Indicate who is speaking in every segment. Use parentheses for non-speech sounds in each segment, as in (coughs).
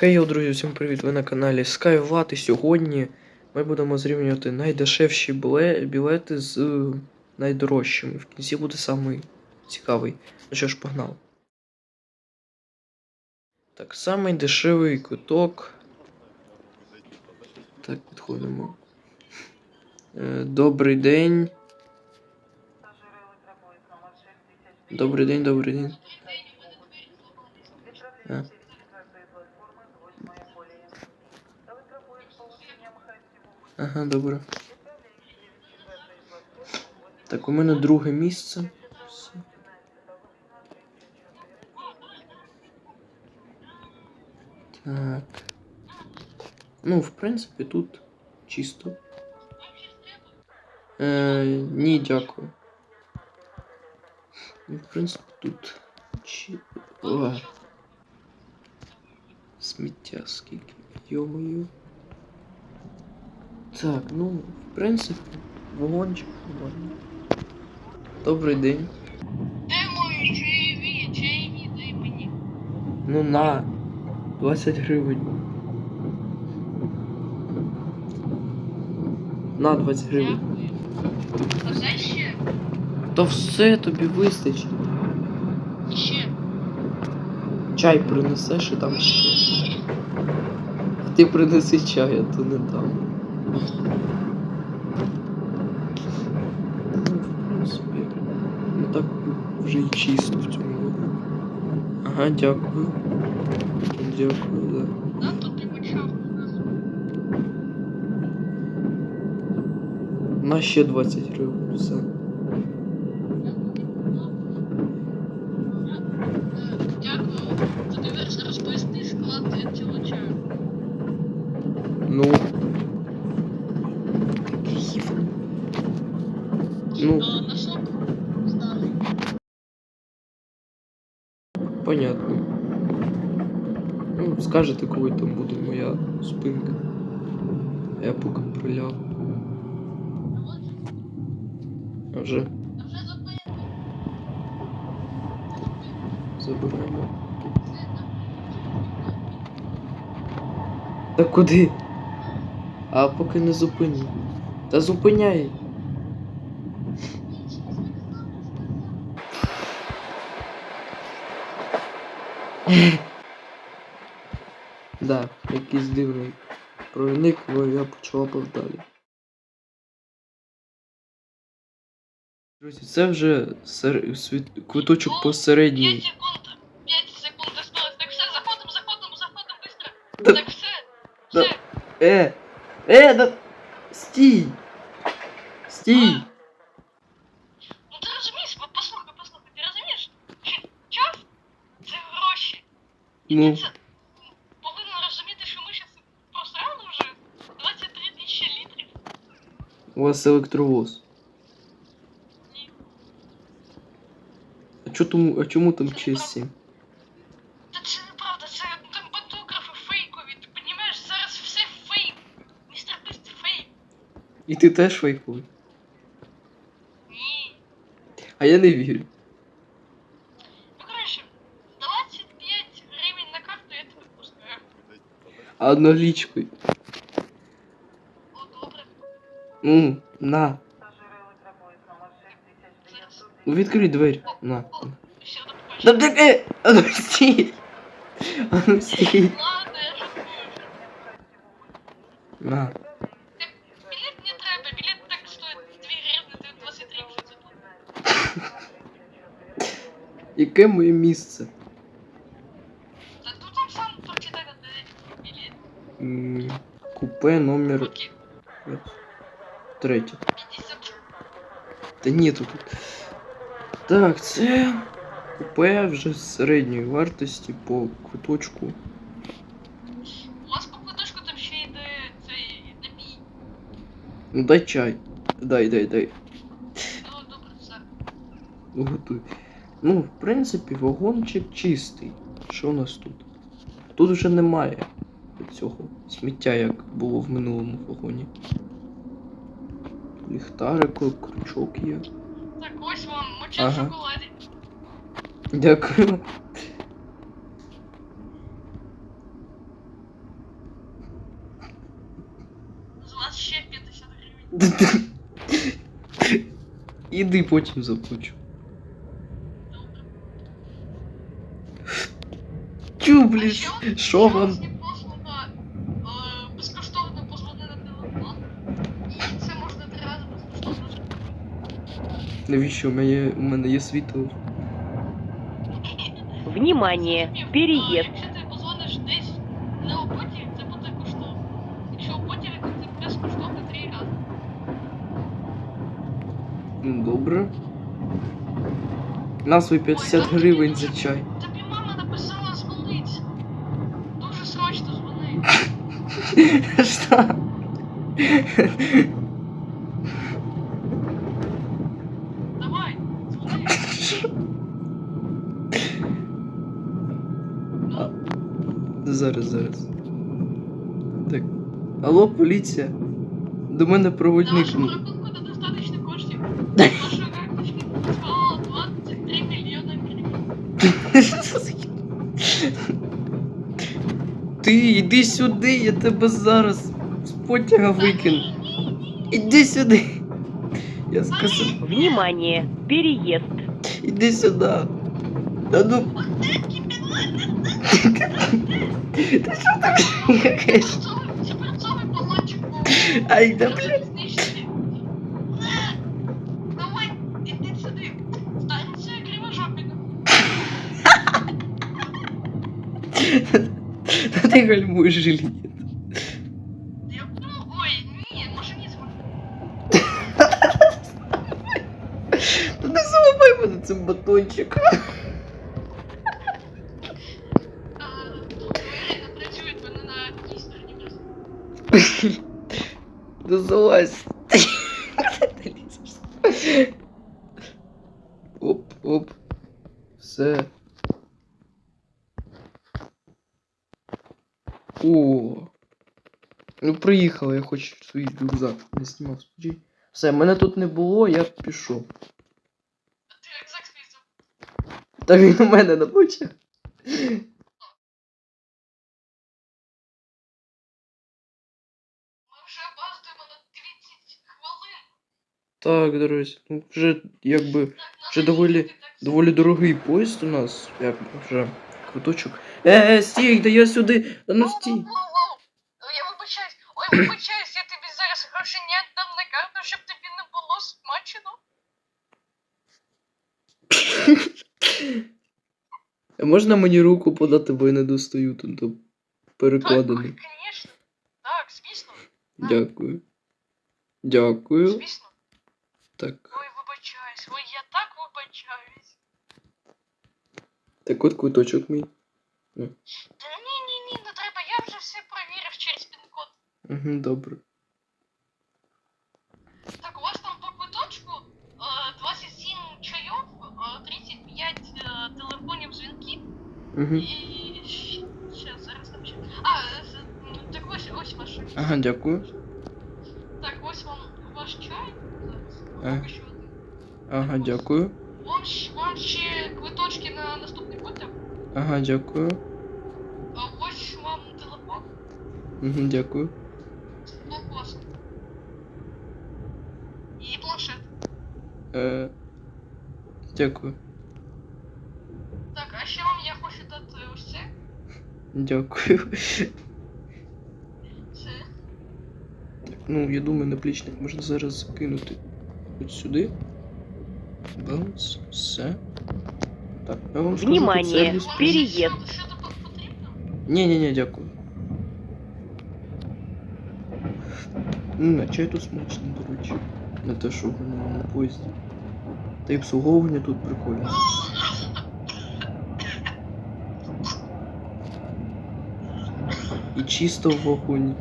Speaker 1: Хей, йоу, друзі, всім привіт! Ви на каналі SkyVlad і сьогодні ми будемо зрівнювати найдешевші білети з е, найдорожчими. В кінці буде самий цікавий. Ну що ж, погнали. Так, самий дешевий квиток. Так, підходимо. Е, Добрий день. Добрий день, добрий день. А. Ага, добре. Так, у мене друге місце. Все. Так. Ну, в принципі, тут чисто. Е, ні, дякую. Ну, В принципі, тут. Чи... О. Сміття скільки. Йо-моє. Так, ну, в принципі, вагончик нормально. Добрий день.
Speaker 2: Де мої чаєві? Чаєві дай мені.
Speaker 1: Ну на 20 гривень. На 20 гривень.
Speaker 2: Дякую. А це ще?
Speaker 1: То все тобі вистачить.
Speaker 2: Ще.
Speaker 1: Чай принесеш і там ще. Ти принеси чай, а то не дам. Ну, не так вже й чисто в цьому вагоні. Ага, дякую. Дякую, да. На ще 20 гривень, скажете, коли там буде моя спинка. Я поки приляг. А вже забираємо. Та куди? А поки не зупиню. Та зупиняй. (laughs) Да, якийсь дивний провідник, але я почала далі. Друзі, це вже сер... світ... квиточок посередній.
Speaker 2: 5 секунд. 5 секунд осталось. Так все, заходимо, заходимо, заходимо быстро.
Speaker 1: Да.
Speaker 2: Так все.
Speaker 1: Да.
Speaker 2: Все.
Speaker 1: Е! Е, да... Стій! Стій!
Speaker 2: Ну ти розумієш, послухай, послухай, ти розумієш? Чи це гроші. І
Speaker 1: Ну,
Speaker 2: це повинен розуміти, що ми зараз просрали вже 23 тисячі літрів.
Speaker 1: У вас електровоз. А, чо тому, а чому там честі?
Speaker 2: Та це неправда, це там фотографи фейкові, ти розумієш, зараз все фейк. Містер Біст фейк.
Speaker 1: І ти теж фейковий?
Speaker 2: Ні.
Speaker 1: А я не вірю.
Speaker 2: Ну коротше, 25 гривень на карту я тебе пускаю.
Speaker 1: А однолічкою.
Speaker 2: О, добре.
Speaker 1: Ну, на.
Speaker 2: Зараз.
Speaker 1: Ну, відкрий двері. На.
Speaker 2: О, все, до
Speaker 1: Да
Speaker 2: побачення.
Speaker 1: ти е! А ну стій! А ну стій!
Speaker 2: Ладно, я жартую.
Speaker 1: На.
Speaker 2: Так, білет не треба, білет так стоїть 2 гривни, ти 23 вже заплатив.
Speaker 1: Яке моє місце?
Speaker 2: Та тут там сам прочитай на білет.
Speaker 1: М, Купе номер
Speaker 2: Окей,
Speaker 1: Третє.
Speaker 2: 50.
Speaker 1: Та ні тут. Так, це купе вже з середньої вартості по квиточку.
Speaker 2: У вас по куточку там ще йде цей напій.
Speaker 1: Ну дай чай. Дай, дай, дай.
Speaker 2: Ну, добре, все.
Speaker 1: Ну, Готуй. Ну, в принципі, вагончик чистий. Що у нас тут? Тут вже немає цього сміття, як було в минулому вагоні. ліхтарик, крючок є.
Speaker 2: Так ось вам моча
Speaker 1: ага.
Speaker 2: в шоколаді.
Speaker 1: Дякую.
Speaker 2: З вас ще 50 гривень.
Speaker 1: Іди потім заплачу. Чу,
Speaker 2: а
Speaker 1: що вам? Навіщо у мене, у мене є світло?
Speaker 3: Внимание! Переезд!
Speaker 2: Якщо ти позвониш десь не у потязі, це буде коштовно. Якщо у потязі, то це безкоштовно три рази.
Speaker 1: Ну, Добре. На свої 50 гривень за чай.
Speaker 2: Тобі мама написала дзвонить. Дуже срочно дзвони. (laughs)
Speaker 1: Що?
Speaker 2: Давай, дзвони.
Speaker 1: Зараз, зараз. Так. Алло, поліція. До мене проводник.
Speaker 2: вашому рахунку недостаточно коштів. Ваша карточка назвала 23 мільйони гривень.
Speaker 1: Ти йди сюди, я тебе зараз з потяга викину. Іди сюди. Я сказав,
Speaker 3: Внимание! Переезд!
Speaker 1: іди сюди. Та ну. (laughs) Та що таке? якесь?
Speaker 2: Це працовий балончик був.
Speaker 1: Ай, да блін.
Speaker 2: Знищити. Давай, іди сюди. Станція Кривожопіна.
Speaker 1: Та ти гальмуєш жилет.
Speaker 2: Я- Ну, ой, ні, може ні зможу.
Speaker 1: Та не заломай мене цим батончиком.
Speaker 2: А, Тут двері не працюють, вони на тій стороні
Speaker 1: Да (laughs) залазь. Оп, оп. Все. О. Ну приїхали, я хоч свій рюкзак не знімав спочатку. Все, мене тут не було, я пішов.
Speaker 2: А Ти рюкзак списав.
Speaker 1: Та він у мене на плечах.
Speaker 2: Опаздуємо на 30 хвилин.
Speaker 1: Так, друзі, ну вже якби Вже доволі- доволі дорогий поїзд у нас, якби вже квиточок. Е, е, стій, да я сюди. Та ну стій.
Speaker 2: Воу-воу-воу. Я вибачаюсь. Ой, вибачаюсь, я тобі зараз гроші не дам на карту, щоб тобі не було смачено.
Speaker 1: Можна мені руку подати, бо я не достаю тут до
Speaker 2: Так,
Speaker 1: перекладений.
Speaker 2: звісно. Так, звісно.
Speaker 1: Дякую. Дякую.
Speaker 2: Звісно.
Speaker 1: Так.
Speaker 2: Ой, вибачаюсь. Ой, я так вибачаюсь.
Speaker 1: Так от квиточок мій.
Speaker 2: Та ні, ні, ні, не треба, я вже все перевірив через пін-код.
Speaker 1: Угу, добре.
Speaker 2: Так, у вас там по квиточку е, 27 чайов, е, 35 е, телефонів дзвінків
Speaker 1: Угу.
Speaker 2: і
Speaker 1: Ага, дякую.
Speaker 2: Так, ось вам ваш чай. Зараз. Один.
Speaker 1: Ага, дякую.
Speaker 2: Вам, вам ще квиточки на наступний потяг.
Speaker 1: Ага, дякую.
Speaker 2: А ось вам телефон.
Speaker 1: Угу, дякую.
Speaker 2: Класно. І планшет.
Speaker 1: Е, дякую.
Speaker 2: Так, а ще вам я хочу дати ось це.
Speaker 1: Дякую. (laughs) ну, я думаю, наплічник можна зараз закинути. От сюди. Баунс, все. Так, я вам скажу,
Speaker 3: Внимание!
Speaker 1: сервіс
Speaker 2: тут потрібно?
Speaker 1: Ні, ні, ні, дякую. М, а чай тут смачний, до речі. Не те, що в мене на поїзді. Та й обслуговування тут прикольне. І чисто в вагоні.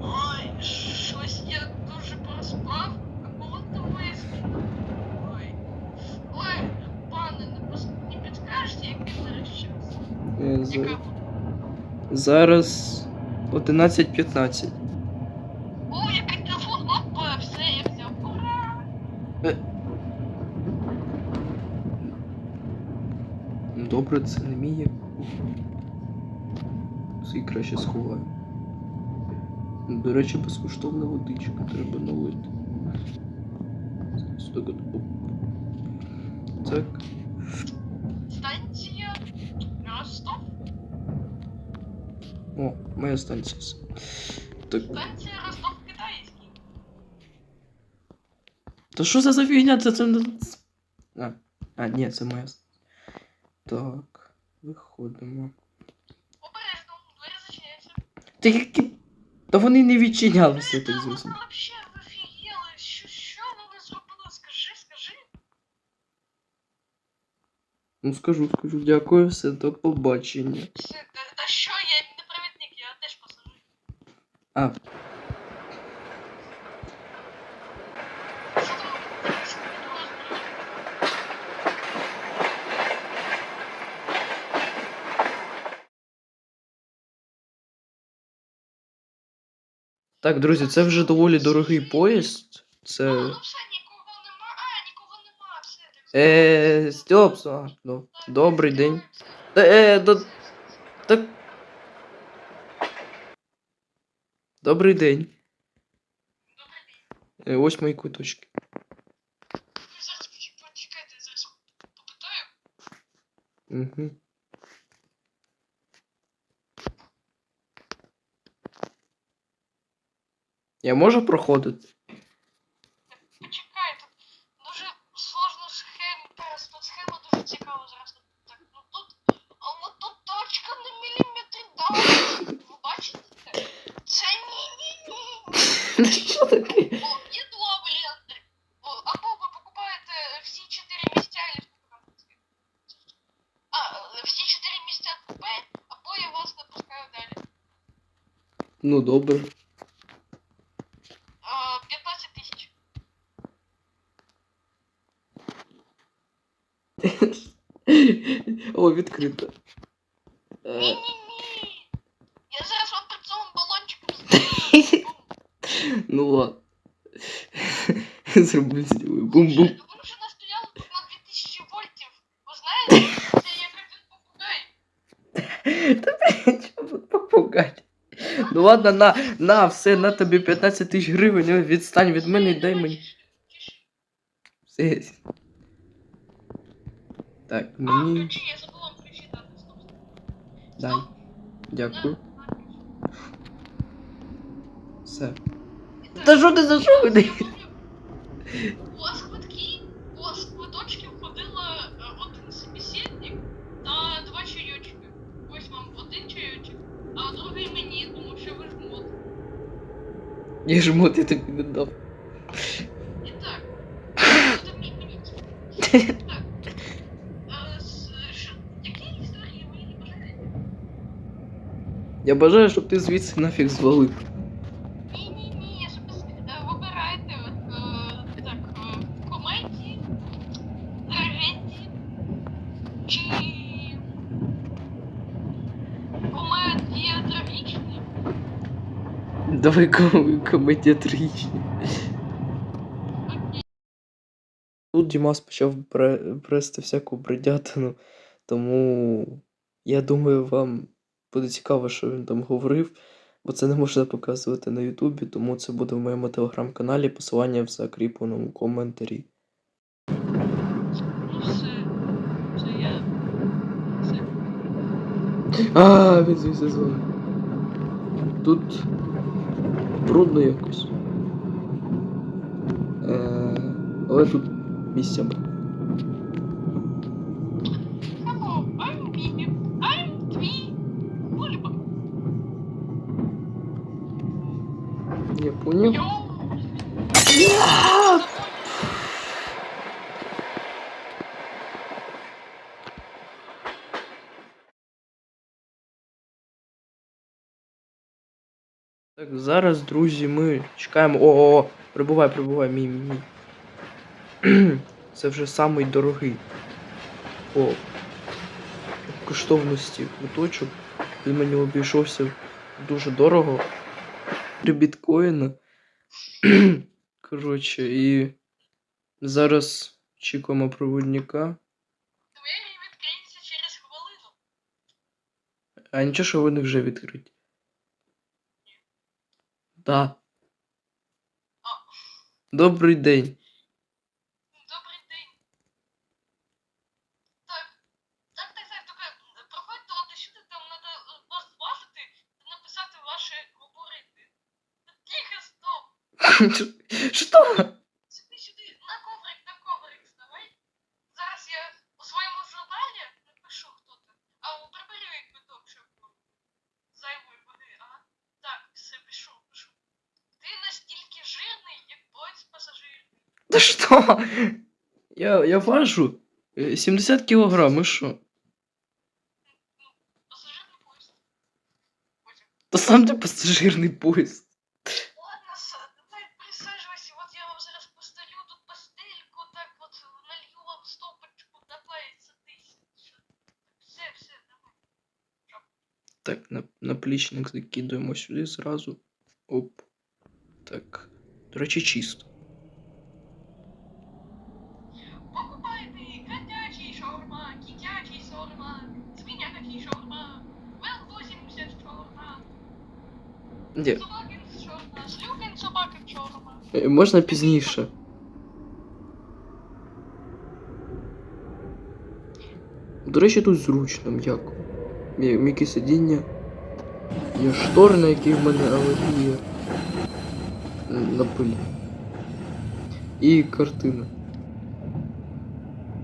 Speaker 2: Ой, щось я дуже проспав. А коли ти виспів? Ой. Ой, пане, не, пос... не підскажете, який зараз час?
Speaker 1: Е, за-
Speaker 2: Яка?
Speaker 1: Зараз 11.15.
Speaker 2: О, який телефон! Все, я взяв. Ура!
Speaker 1: Ну, Добре, це не мій. Цей краще сховаю. До речі, безкоштовна водичка треба налити. Оп. Так.
Speaker 2: Станція Ростов.
Speaker 1: О, моя станція. Так. Що це за фігня? Це. А, а, ні, це моя. Так, виходимо.
Speaker 2: Обережно, двері зачиняються.
Speaker 1: Та які. Та вони не відчинялися, так
Speaker 2: скажи.
Speaker 1: Ну скажу, скажу, дякую, все, до побачення.
Speaker 2: Все, та, та що, я не провідник, я теж пасажир.
Speaker 1: А,
Speaker 2: Що там? Що ви тут розбираєте?
Speaker 1: Так, друзі, це вже доволі дорогий поїзд. Це.
Speaker 2: Ну, все, нікого нема. А, нікого нема,
Speaker 1: Е, Стьопс, а, ну, добрий день. Та, е, до... Так. Добрий день. Е, ось мої
Speaker 2: попитаю.
Speaker 1: Угу. Я можу проходити?
Speaker 2: Почекайте. Дуже сложна схема. Зараз тут схема дуже цікава зараз. Так, ну тут. А от тут точка на міліметр далі. Ви бачите? Це ні-ні-ні. (laughs)
Speaker 1: Що таке?
Speaker 2: Є два варіанти. Або ви покупаєте всі чотири місця, і це? А, е, всі чотири місця купе, або я вас не пускаю далі.
Speaker 1: Ну, добре.
Speaker 2: А, 15 тисяч.
Speaker 1: О, відкрито. Е,
Speaker 2: Ні-ні-ні. Я зараз вам під цьому балончиком (laughs)
Speaker 1: ну ладно. (laughs) Зроблю зробив. Бум-бум.
Speaker 2: Ви вже настояли на 2000 вольтів. Ви знаєте, це як один попугай. (laughs)
Speaker 1: Та тут попугать? Ну ладно, на, на, все, на тобі 15 тисяч гривень, відстань від мене і дай мені. Все. Так,
Speaker 2: А,
Speaker 1: мені.
Speaker 2: ключі, я забула вам ключі дати. Стоп, стоп.
Speaker 1: Дай.
Speaker 2: Стоп.
Speaker 1: Дякую. Все. Та що ти за що мене?
Speaker 2: У вас квитки, у вас квиточки входило е, один собеседник та два чайочки. Ось вам один чайочок, а другий мені, тому що ви ж мод.
Speaker 1: Я ж мод, я тобі не дав.
Speaker 2: І так. Це мені мені. Так. Е, с- що- Які історії ви не бажаєте?
Speaker 1: Я бажаю, щоб ти звідси нафіг звалив.
Speaker 2: Ні, ні, ні, я собі е, вибирайте от, е, так, е, комедії, трагедії чи комедія трагічна.
Speaker 1: Давай ком- комедіатричні.
Speaker 2: Окей.
Speaker 1: Тут Дімас почав бре- брести всяку бредятину, тому я думаю, вам буде цікаво, що він там говорив, бо це не можна показувати на Ютубі, тому це буде в моєму телеграм-каналі, посилання в закріпленому коментарі. А, він звідси дзвонить. Тут брудно якось. Е, але тут місця. Я Так, зараз, друзі, ми чекаємо. О-о-о! прибувай, прибувай, мій, мій, мій. (clears throat) Це вже самий дорогий по коштовності квиточок. Він мені обійшовся дуже дорого. (coughs) Три біткоїна. (coughs) Коротше, і зараз чекаємо проводника. А нічого, що вони вже відкриті. Да. Добрий день.
Speaker 2: Добрий день. Так, так, так, так, тільки проходьте от сюди, там треба вас зважити та написати ваші габарити. Тихо, стоп.
Speaker 1: Що?
Speaker 2: Сюди, сюди, на коврик, на коврик вставай. Зараз я у своєму журналі напишу хто ти. А прибери квиток, щоб зайвої води, ага. Так, все, пишу, пишу. Ти настільки жирний, як поїзд пасажир.
Speaker 1: Да что? Я, я важу э, 70 килограмм, и что?
Speaker 2: Пасажирний поїзд. Потім.
Speaker 1: Да сам ты пассажирный поезд.
Speaker 2: Так,
Speaker 1: на, наплічник закидуємо сюди зразу. Оп. Так. До речі, чисто.
Speaker 2: Покупайте котячий шаурма, китячий шаурма, свинячий шаурма, вел 80 шаурма,
Speaker 1: Де?
Speaker 2: собакин шаурма, слюкин собакин шаурма.
Speaker 1: Е, Можна пізніше. До речі, тут зручно, м'яко. М'я- М'які сидіння. Є штори, на які в мене алергія. М, На пиль. І картина.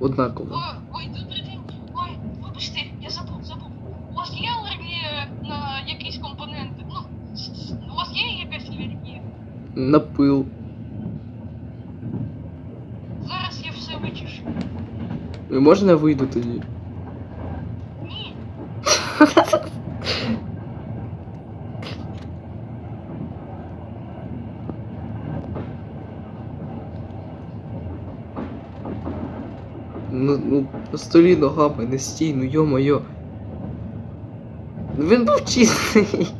Speaker 1: Однаково.
Speaker 2: О, ой, добрий день. Ой, вибачте, я забув, забув. У вас є алергія на якісь компоненти? Ну, с- с- у вас є якась алергія?
Speaker 1: На пил.
Speaker 2: Зараз я все вичишу.
Speaker 1: І Можна я вийду тоді? На столі ногами не стій, ну йо-моє. Він був чистий.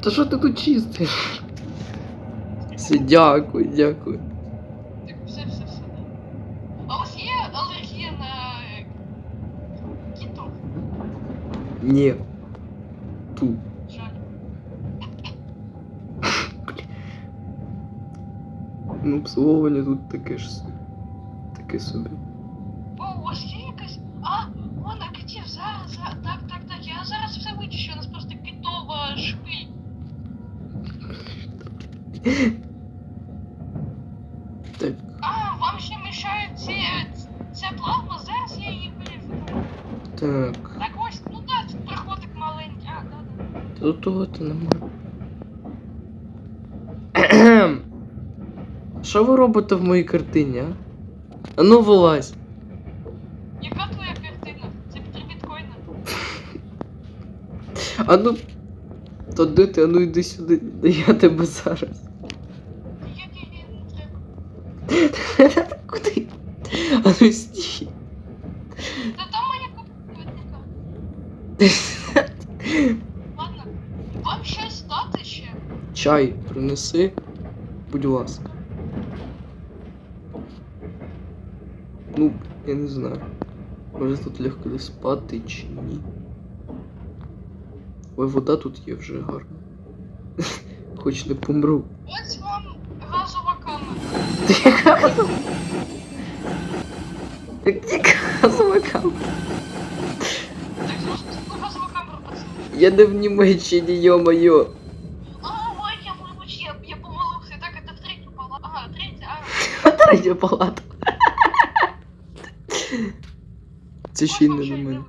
Speaker 1: Та що ти тут чистиш? Все, дякую, дякую.
Speaker 2: так все, все, все. А у вас є алергія на кітов?
Speaker 1: Ні. Ну, обслуговування тут таке ж. Таке собі.
Speaker 2: О, у вас є якась. А, вон на китів, зараз, зараз. Так, так, так. Я зараз все вичищу, у нас просто китова шпиль. (laughs)
Speaker 1: Так.
Speaker 2: А, вам ще мішає ці, ця плазма, зараз я її виріжу.
Speaker 1: Так.
Speaker 2: Так ось, ну да, тут проходик маленький. А, да, да.
Speaker 1: Тут того то немає. Що ви робите в моїй картині, а? А ну вилазь.
Speaker 2: Яка твоя картина? Це три біткоїна. (laughs)
Speaker 1: А ну. То де ти, а ну йди сюди, да (laughs) я тебе зараз.
Speaker 2: Ні, ні, ні, не треба.
Speaker 1: Куди? А ну стій.
Speaker 2: Та там моя квитника. (laughs) Ладно, вам щось дати ще?
Speaker 1: Чай принеси, будь ласка. Ну, я не знаю. Може тут легко спати чи ні. Ой, вода тут є вже гарно. (laughs) Хоч не помру.
Speaker 2: Ось вам газова камера.
Speaker 1: Ти яка газова? Яка газова камера?
Speaker 2: Так зможете таку газову камеру пацани.
Speaker 1: Я не в Німеччині, йо-моє.
Speaker 2: А, ой, я вибач, я, я помилився. Так, это в третю палату. Ага, третя, а.
Speaker 1: Третя (laughs) палата. Це ще й не
Speaker 2: щось
Speaker 1: мене.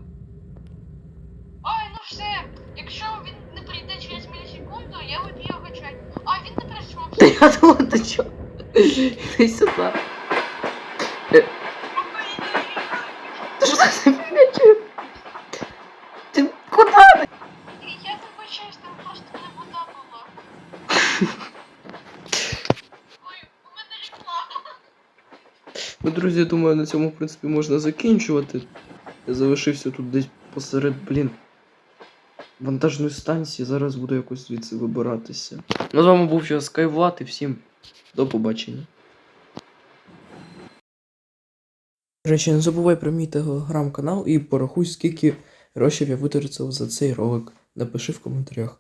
Speaker 2: Ай, ну все. Якщо він не прийде через мілісекунду, я вип'ю його чай. А, він не прийшов.
Speaker 1: Та я думав, ти чо? Іди сюди. Ти що так замінячив? Ти куди?
Speaker 2: Я вибачаюсь, там просто не вода була. Ой, у мене реклама.
Speaker 1: Ну, друзі, я думаю, на цьому, в принципі, можна закінчувати. Я залишився тут десь посеред, блін. Вантажної станції, зараз буду якось звідси вибиратися. Ну, з вами був я Скайвлад і всім до побачення. Речі, не забувай про мій телеграм-канал і порахуй, скільки грошей я витратив за цей ролик. Напиши в коментарях.